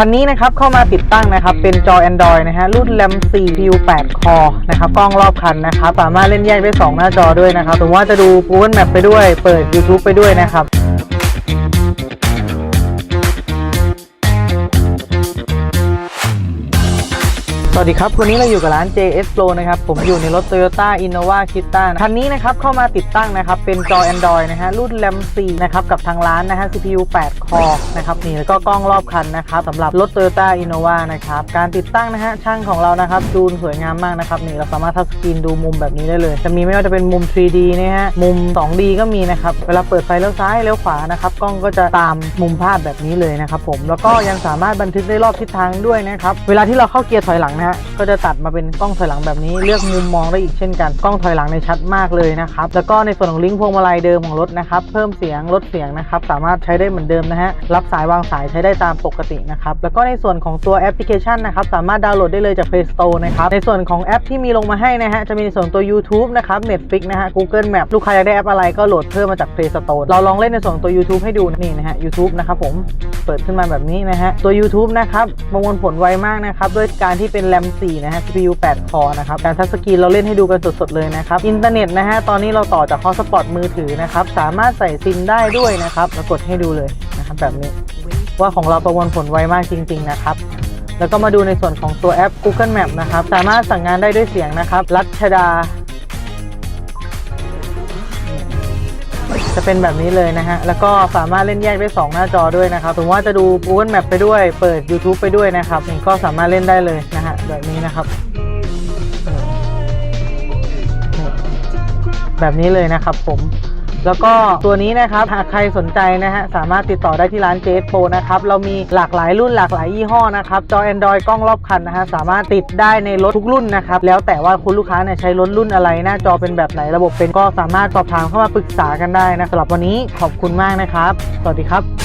คันนี้นะครับเข้ามาติดตั้งนะครับเป็นจอ Android นะฮะรุ่น RAM 4 PU 8 คอนะครับกล้องรอบคันนะครับสามารถเล่นแยกได้ 2 หน้าจอด้วยนะครับสมมติว่าจะดู Google Map ไปด้วย เปิด YouTube ไปด้วยนะครับ วัสดีครับ วันนี้เราอยู่กับร้าน JS Pro นะครับ ผมอยู่ในรถ Toyota Innova k i t a คันนี้นะครับ เข้ามาติดตั้งนะครับ เป็นจอ Android นะฮะ รุ่น RAM 4นะครับ กับทางร้านนะฮะ CPU 8 Core นะครับ นี่ แล้วก็กล้องรอบคันนะครับสำหรับรถ Toyota Innova นะครับ การติดตั้งนะฮะ ช่างของเรานะครับ จูนสวยงามมากนะครับ นี่ เราสามารถทัชสกรีนดูมุมแบบนี้ได้เลย จะมีไม่ว่าจะเป็นมุม 3D นะฮะ มุม 2D ก็มีนะครับ เวลาเปิดไฟเลี้ยวซ้ายเลี้ยวขวานะครับ กล้องก็จะตามมุมภาพแบบนี้เลยนะครับผม แล้วก็ยังสามารถบันทึกได้รอบทิศทางด้วยนะครับ เวลาที่เราเข้าเกียร์ถอยหลังนะฮะ ก็จะตัดมาเป็นกล้องถอยหลังแบบนี้ เลือกมุมมองได้อีกเช่นกัน กล้องถอยหลังในชัดมากเลยนะครับ แล้วก็ในส่วนของลิงก์พวงมาลัยเดิมของรถนะครับ เพิ่มเสียงลดเสียงนะครับ สามารถใช้ได้เหมือนเดิมนะฮะ รับสายวางสายใช้ได้ตามปกตินะครับ แล้วก็ในส่วนของตัวแอปพลิเคชันนะครับ สามารถดาวน์โหลดได้เลยจาก Play Store นะครับ ในส่วนของแอปที่มีลงมาให้นะฮะ จะมีในส่วนตัว YouTube นะครับ Netflix นะฮะ Google Map ลูกค้าอยากได้แอปอะไรก็โหลดเพิ่มมาจาก Play Store เราลองเล่นในส่วนตัว YouTube ให้ดูนี่นะฮะ YouTube นะครับผม เปิดขึ้นมาแบบนี้นะฮะ ตัว YouTube นะครับ ประมวลผลไวมากนะครับ ด้วยการที่เป็น RAM 4 นะฮะ CPU 8 Core นะครับ การทัชสกรีนเราเล่นให้ดูกันสดๆเลยนะครับ อินเทอร์เน็ตนะฮะ ตอนนี้เราต่อจาก Hotspot มือถือนะครับ สามารถใส่ซิมได้ด้วยนะครับแล้วกดให้ดูเลยนะครับแบบนี้ ว่าของเราประมวลผลไวมากจริง ๆ นะครับแล้วก็มาดูในส่วนของตัวแอป Google Map นะครับ สามารถสั่งงานได้ด้วยเสียงนะครับ รัชดา จะเป็นแบบนี้เลยนะฮะ แล้วก็สามารถเล่นแยกได้ 2 หน้าจอด้วยนะครับสมมติว่าจะดู Google Map ไปด้วย เปิด YouTube ไปด้วยนะครับก็สามารถเล่นได้เลยนะฮะ แบบนี้นะครับ แบบนี้เลยนะครับผมแล้วก็ตัวนี้นะครับหากใครสนใจนะฮะสามารถติดต่อได้ที่ร้านเจสโปนะครับเรามีหลากหลายรุ่นหลากหลายยี่ห้อนะครับจอ Android กล้องรอบคันนะฮะสามารถติดได้ในรถทุกรุ่นนะครับแล้วแต่ว่าคุณลูกค้าเนี่ยใช้รถรุ่นอะไรหน้าจอเป็นแบบไหนระบบเป็นก็สามารถสอบถามเข้ามาปรึกษากันได้นะสำหรับวันนี้ขอบคุณมากนะครับ สวัสดีครับ